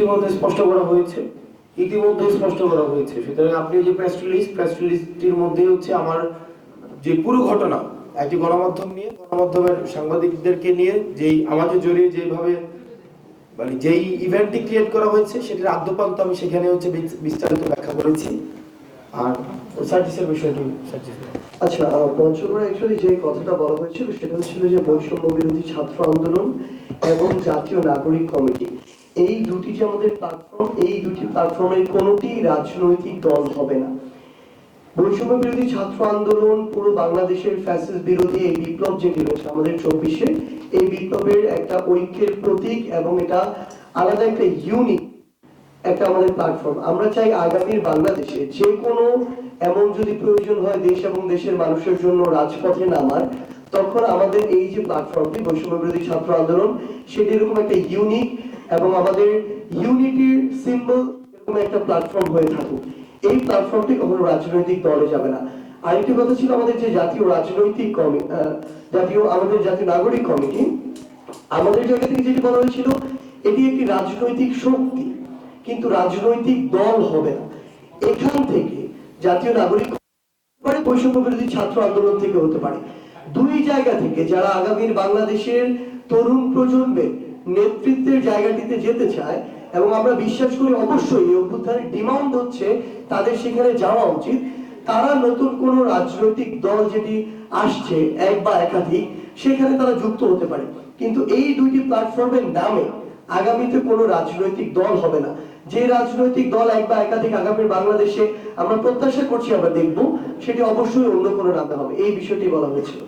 ইতিমধ্যে স্পষ্ট করা হয়েছে। ইতিমধ্যে স্পষ্ট করা হয়েছে। সুতরাং আপনি যে প্রেস রিলিজ প্রেস রিলিজটির মধ্যে হচ্ছে আমার যে পুরো ঘটনা, একটি গণমাধ্যম নিয়ে, গণমাধ্যমের সাংবাদিকদেরকে নিয়ে, যেই আমাদের জড়িয়ে যেভাবে মানে যেই ইভেন্টটি ক্রিয়েট করা হয়েছে, সেটির আদ্যপান্ত আমি সেখানে হচ্ছে বিস্তারিত ব্যাখ্যা করেছি। আর সার্ভিসের বিষয়টি আচ্ছা পঞ্চগড়ে অ্যাকচুয়ালি যে কথাটা বলা হয়েছিল, সেটা হচ্ছিল যে বৈষম্য বিরোধী ছাত্র আন্দোলন এবং জাতীয় নাগরিক কমিটি। এই দুটি যে আমাদের প্ল্যাটফর্ম এই দুটি প্ল্যাটফর্মের কোনোটি রাজনৈতিক দল হবে না। বৈষম্য বিরোধী ছাত্র আন্দোলন পুরো বাংলাদেশের ফ্যাসিস বিরোধী এই বিপ্লব যেটি রয়েছে আমাদের চব্বিশে, এই বিপ্লবের একটা ঐক্যের প্রতীক এবং এটা আলাদা একটা ইউনিক একটা আমাদের প্ল্যাটফর্ম আমরা চাই আগামীর বাংলাদেশে যে কোনো এমন যদি প্রয়োজন হয় দেশ এবং দেশের মানুষের জন্য রাজপথে নামার, তখন আমাদের এই যে প্ল্যাটফর্মটি বৈষম্য বিরোধী ছাত্র আন্দোলন, সেটি এরকম একটা ইউনিক এবং আমাদের ইউনিটির সিম্বল এরকম একটা প্ল্যাটফর্ম হয়ে থাকুক। এই প্ল্যাটফর্মটি কখনো রাজনৈতিক দলে যাবে না। আরেকটি কথা ছিল আমাদের যে জাতীয় রাজনৈতিক জাতীয় আমাদের জাতীয় নাগরিক কমিটি আমাদের জায়গা থেকে যেটি বলা হয়েছিল, এটি একটি রাজনৈতিক শক্তি, কিন্তু রাজনৈতিক দল হবে না। এখান থেকে জাতীয় নাগরিক বৈষম্য বিরোধী ছাত্র আন্দোলন থেকে হতে পারে। দুই জায়গা থেকে যারা আগামীর বাংলাদেশের তরুণ প্রজন্মের নেতৃত্বের জায়গাটিতে যেতে চায় এবং আমরা বিশ্বাস করি অবশ্যই অভ্যুত্থানের ডিমান্ড হচ্ছে তাদের সেখানে যাওয়া উচিত। তারা নতুন কোন রাজনৈতিক দল যেটি আসছে এক বা একাধিক, সেখানে তারা যুক্ত হতে পারে। কিন্তু এই দুইটি প্ল্যাটফর্মের নামে আগামীতে কোনো রাজনৈতিক দল হবে না। যে রাজনৈতিক দল এক বা একাধিক আগামী বাংলাদেশে আমরা প্রত্যাশা করছি আমরা দেখব, সেটি অবশ্যই অন্য কোনো নামে হবে। এই বিষয়টি বলা হয়েছিল।